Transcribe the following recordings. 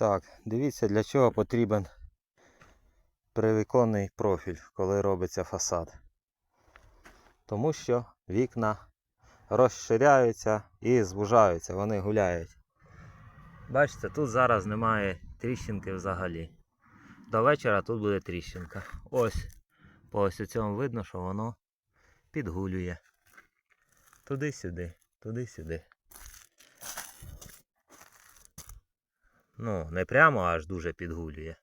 Так, дивіться, для чого потрібен привіконний профіль, коли робиться фасад. Тому що вікна розширяються і звужаються, вони гуляють. Бачите, тут зараз немає тріщинки взагалі. До вечора тут буде тріщинка. Ось, по ось цьому видно, що воно підгулює. Туди-сюди, туди-сюди. Ну, не прямо аж дуже підгулює.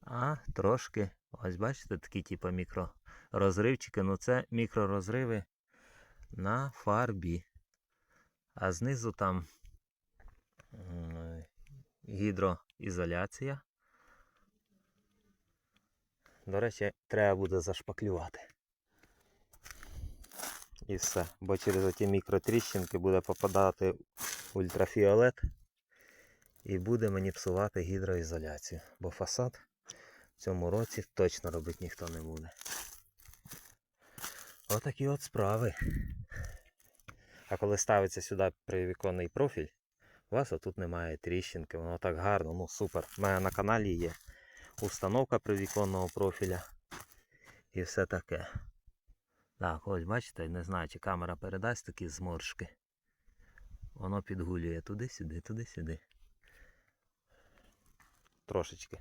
А трошки. Ось бачите, такі типу мікророзривчики. Ну це мікророзриви на фарбі. А знизу там гідроізоляція. До речі, треба буде зашпаклювати. І все. Бо через ті мікротріщинки буде попадати ультрафіолет і буде мені псувати гідроізоляцію. Бо фасад в цьому році точно робити ніхто не буде. Отакі от справи. А коли ставиться сюди привіконний профіль, у вас отут немає тріщинки, воно так гарно, ну супер. У мене на каналі є установка привіконного профіля і все таке. Так, ось бачите, не знаю, чи камера передасть такі зморшки. Воно підгулює туди-сюди, туди-сюди. Трошечки.